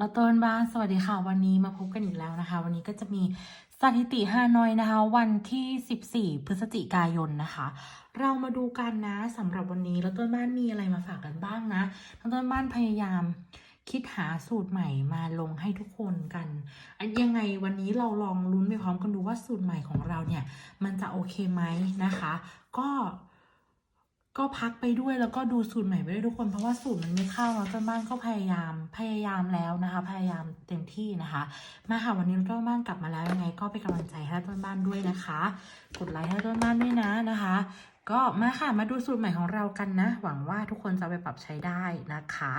แล้วต้นบ้านสวัสดีค่ะ วันนี้มาพบกันอีกแล้วนะคะ วันนี้ก็จะมีสถิติฮานอยนะคะ วันที่ 14 พฤศจิกายนนะคะ เรามาดูกันนะสำหรับวันนี้แล้วต้นบ้านมีอะไรมาฝากกันบ้างนะล้วต้นบ้านพยายามคิดหาสูตรใหม่มาลงให้ทุกคนกัน ยังไงวันนี้เราลองลุ้นไปพร้อมกันดูว่าสูตรใหม่ของเราเนี่ย มันจะโอเคไหมนะคะ ก็ ก็พักไปด้วยแล้วก็ดูสูตรใหม่ไปด้วยทุกคน เพราะว่าสูตรมันไม่เข้าแล้วต้นบ้านก็พยายามพยายามแล้วนะคะ พยายามเต็มที่นะคะ มาค่ะวันนี้ต้นบ้านกลับมาแล้วยังไง ก็เป็นกำลังใจให้ต้นบ้านด้วยนะคะ กดไลค์ให้ต้นบ้านด้วยนะนะคะ ก็มาค่ะมาดูสูตรใหม่ของเรากันนะ หวังว่าทุกคนจะไปปรับใช้ได้นะคะ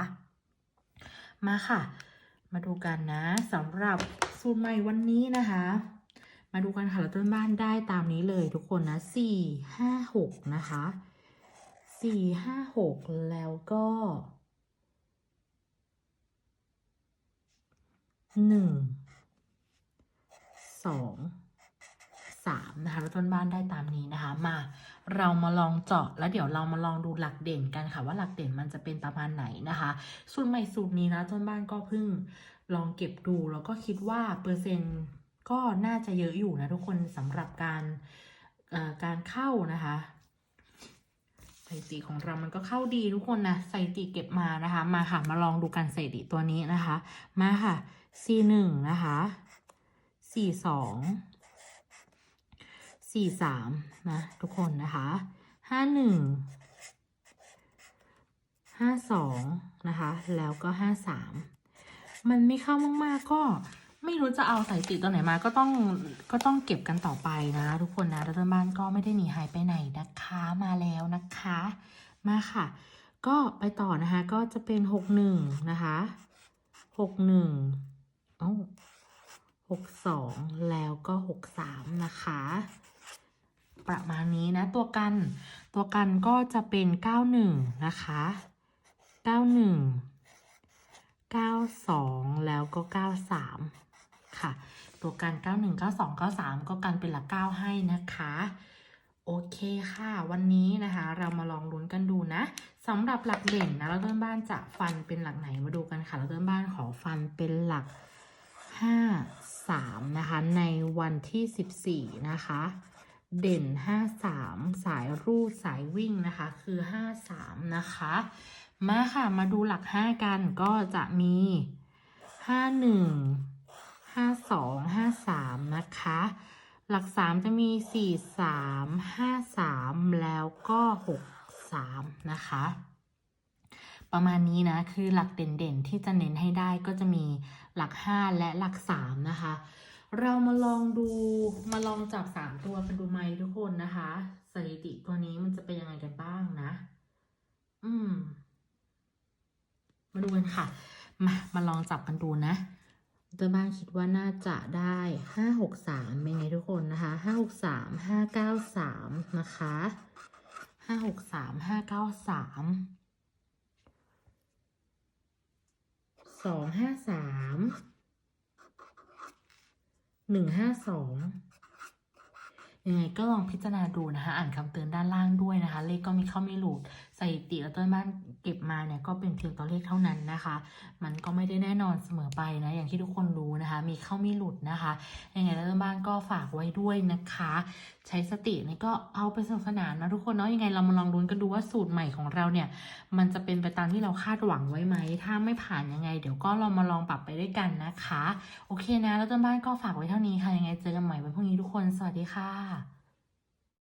มาค่ะ มาดูกันนะสำหรับสูตรใหม่วันนี้นะคะ มาดูกันค่ะแล้วต้นบ้านได้ตามนี้เลยทุกคนนะสี่ห้าหกนะคะ สี่ห้าหกแล้วก็หนึ่งสองสามนะคะแล้วต้นบ้านได้ตามนี้นะคะมาเรามาลองเจาะแล้วเดี๋ยวเรามาลองดูหลักเด่นกันค่ะ ว่าหลักเด่นมันจะเป็นประมาณไหนนะคะสูตรใหม่สูตรนี้นะต้นบ้านก็เพิ่งลองเก็บดูแล้วก็คิดว่าเปอร์เซ็นต์ก็น่าจะเยอะอยู่นะทุกคนสำหรับการการเข้านะคะ สถิติของเรามันก็เข้าดีทุกคนนะสถิติเก็บมานะคะ มาค่ะ มาลองดูกันสถิติตัวนี้นะคะ มาค่ะ C หนึ่งนะคะ C สองสี่สามนะทุกคนนะคะห้าหนึ่งห้าสองนะคะ แล้วก็ห้าสามมันไม่เข้ามากๆก็ รู้จะเอาสถิติตัวไหนมาก็ต้องก็ต้องเก็บกันต่อไปนะ ทุกคนนะรัฐบาลก็ไม่ได้หนีหายไปไหนนะคะมาแล้วนะคะ มาค่ะ ก็ไปต่อนะคะ ก็จะเป็นหกหนึ่งนะคะหกหนึ่งเอ้าหกสองแล้วก็หกสามนะคะ ประมาณนี้นะ ตัวกันตัวกันก็จะเป็น91นะคะ91 92แล้วก็93 ค่ะ ตัวกัน91 92 93 ก็กันเป็นหลัก 9 ให้นะคะ โอเคค่ะ วันนี้นะคะ เรามาลองลุ้นกันดูนะสำหรับหลักเด่นนะแล้วเพื่อนบ้านจะฟันเป็นหลักไหนมาดูกันค่ะแล้วเพื่อนบ้านขอฟันเป็นหลัก 5 3 นะคะ ในวันที่ 14 นะคะ เด่น 53 สายรูดสายวิ่งนะคะ คือ 53 นะคะมาค่ะ มาดูหลัก 5 กันก็จะมี 51 52 53นะคะ หลัก3จะมี43 53แล้วก็63นะคะ ประมาณนี้นะ คือหลักเด่นๆที่จะเน้นให้ได้ก็จะมีหลัก5และหลัก3นะคะ เรามาลองดูมาลองจับสามตัวกันดูไหมทุกคนนะคะ สถิติตัวนี้มันจะเป็นยังไงกันบ้างนะ อืม มาดูกันค่ะ มา มาลองจับกันดูนะ ตัวบ้านคิดว่าน่าจะได้ห้าหกสามเป็นไงทุกคนนะคะห้าหกสามห้าเก้าสามนะคะห้าหกสามห้าเก้าสามสองห้าสามหนึ่งห้าสอง ยังไงก็ลองพิจารณาดูนะคะ อ่านคำเตือนด้านล่างด้วยนะคะ เลขก็มีเข้าไม่หลุดสถิติและต้นบ้านเก็บมาเนี่ยก็เป็นเพียงตัวเลขเท่านั้นนะคะ มันก็ไม่ได้แน่นอนเสมอไปนะ อย่างที่ทุกคนรู้นะคะ มีเข้าไม่หลุดนะคะ ยังไงแล้วต้นบ้านก็ฝากไว้ด้วยนะคะใช้สตินี่ก็เอาไปสนุกสนานนะทุกคนเนาะยังไงเรามาลองลุ้นกันดูว่าสูตรใหม่ของเราเนี่ย มันจะเป็นไปตามที่เราคาดหวังไว้ไหม ถ้าไม่ผ่านยังไง เดี๋ยวก็เรามาลองปรับไปด้วยกันนะคะ โอเคนะ แล้วต้นบ้านก็ฝากไว้เท่านี้ค่ะยังไงเจอกันใหม่วันพรุ่งนี้ทุกคน สวัสดีค่ะ